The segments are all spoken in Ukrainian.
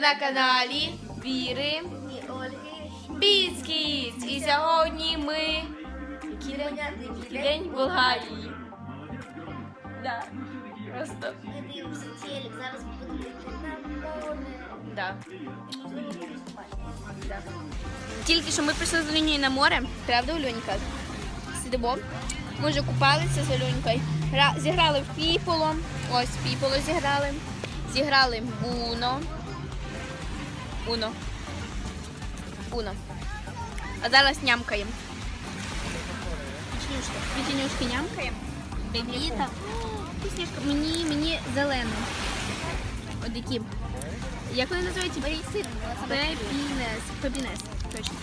на каналі Віри І Ольги. Біцкіт. І сьогодні ми день? Болгарії. Да. Просто. Ми дивимося телек, зараз будемо. Да. Да. Тільки що ми прийшли з Олюнею на море, правда, Олюнька? Сидимо. Ми вже купалися з Олюнькою. Зіграли в піполо. Ось піполо зіграли. Зіграли в Уно. Уно. Уно. А зараз нямкаємо. Печенюшки. Печенюшки нямкаємо. Бебіта. Мені, мені зелену. От які. Як вони називаються? Пепінес. Пепінес. Точно.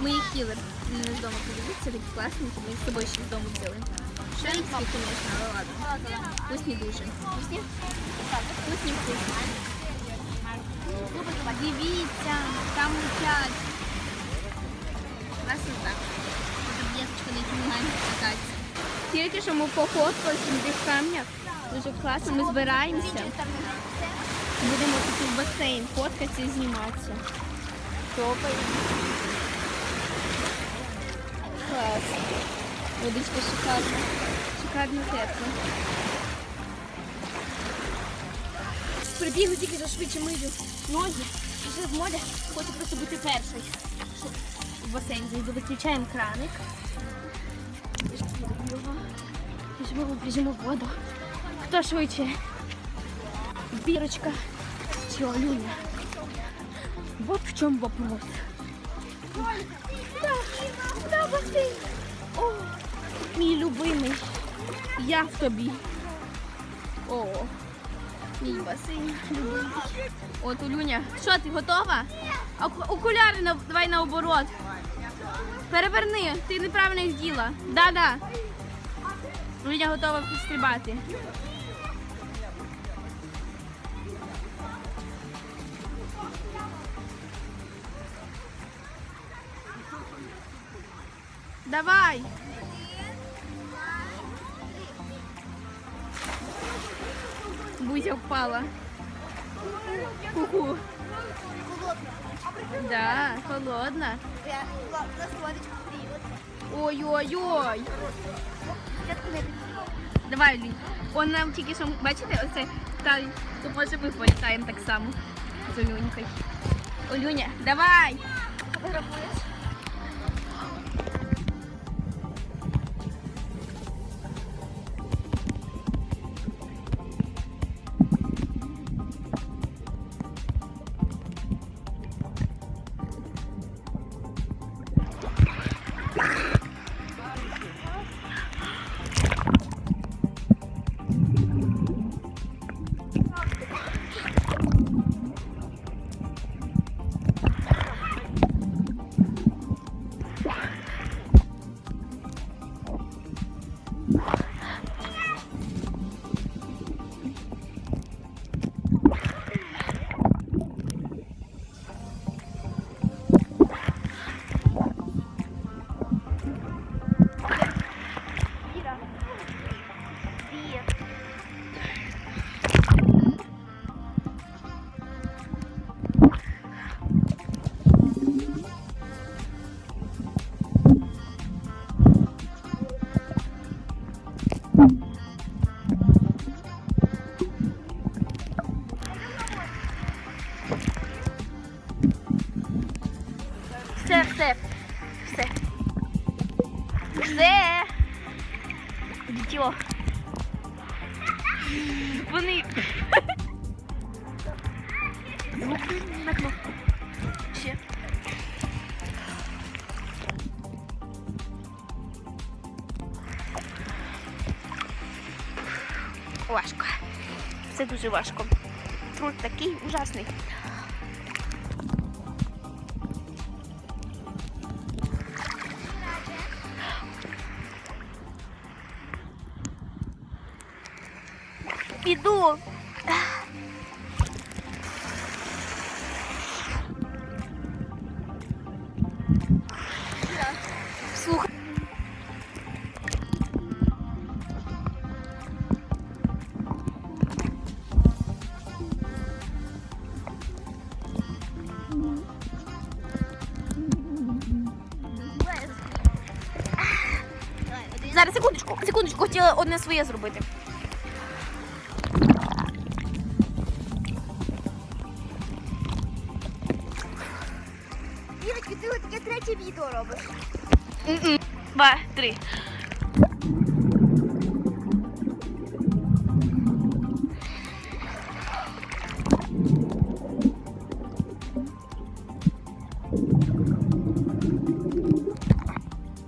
Ми їх їли. Вони з дому подивіться, такі класненькі. Ми з собою ще з дому взяли. Шенські, звісно, але ладно. Вкусні дуже. Вкусні? Вкусні, вкусні. Дивіться, там летять. Красота. Діточка, на якій ми маємо кататися. Тільки що ми походилися на тих камнях. Дуже класно, ми збираємося. Будемо тут в басейн фоткатися і зніматися. Топай. Клас. Водичка шикарна. Шикарно тепло. Прибігли тільки за швидше мию ноги. Пішли в море, хочу просто бути першою. В басейн зайду, виключаємо краник. Біжимо, біжимо, біжимо в воду. Хто швидше? Бірочка чи Олюня? Вот в чому вопрос. О, мій любимий. Я в тобі. О. Мій басейн. От Улюня, що ти готова? Окуляри на- давай наоборот. Переверни, ти неправильно їх діла. Да-да. Улюня готова стрибати. Давай. Бузя впала. Ку-ку. Да, холодно. Ой-ой-ой. Давай, Лінь. Он нам тільки що, бачите, оце та, то може ми політаємо так само з Олюнькою. Олюня, давай! Все, все. Все. Дитё. Вони. Звук на кнопку. Ще. Важко. Це дуже важко. Труд такий ужасний. піду. Слухай. Зараз секундочку, секундочку, хотіла одне своє зробити. Відео робиш. Два, три.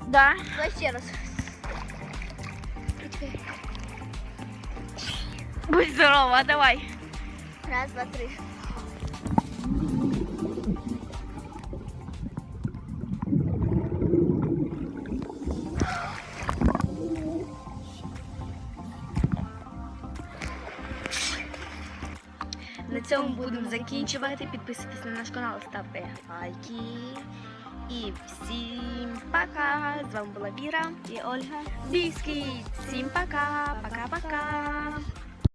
Да. Давай ще раз. Будь здорова, давай. Раз, два, три. Цьому будемо закінчувати. Підписуйтесь на наш канал, ставте лайки. І всім пока! З вами була Віра і Ольга. Бійський. Всім пока! Пока-пока!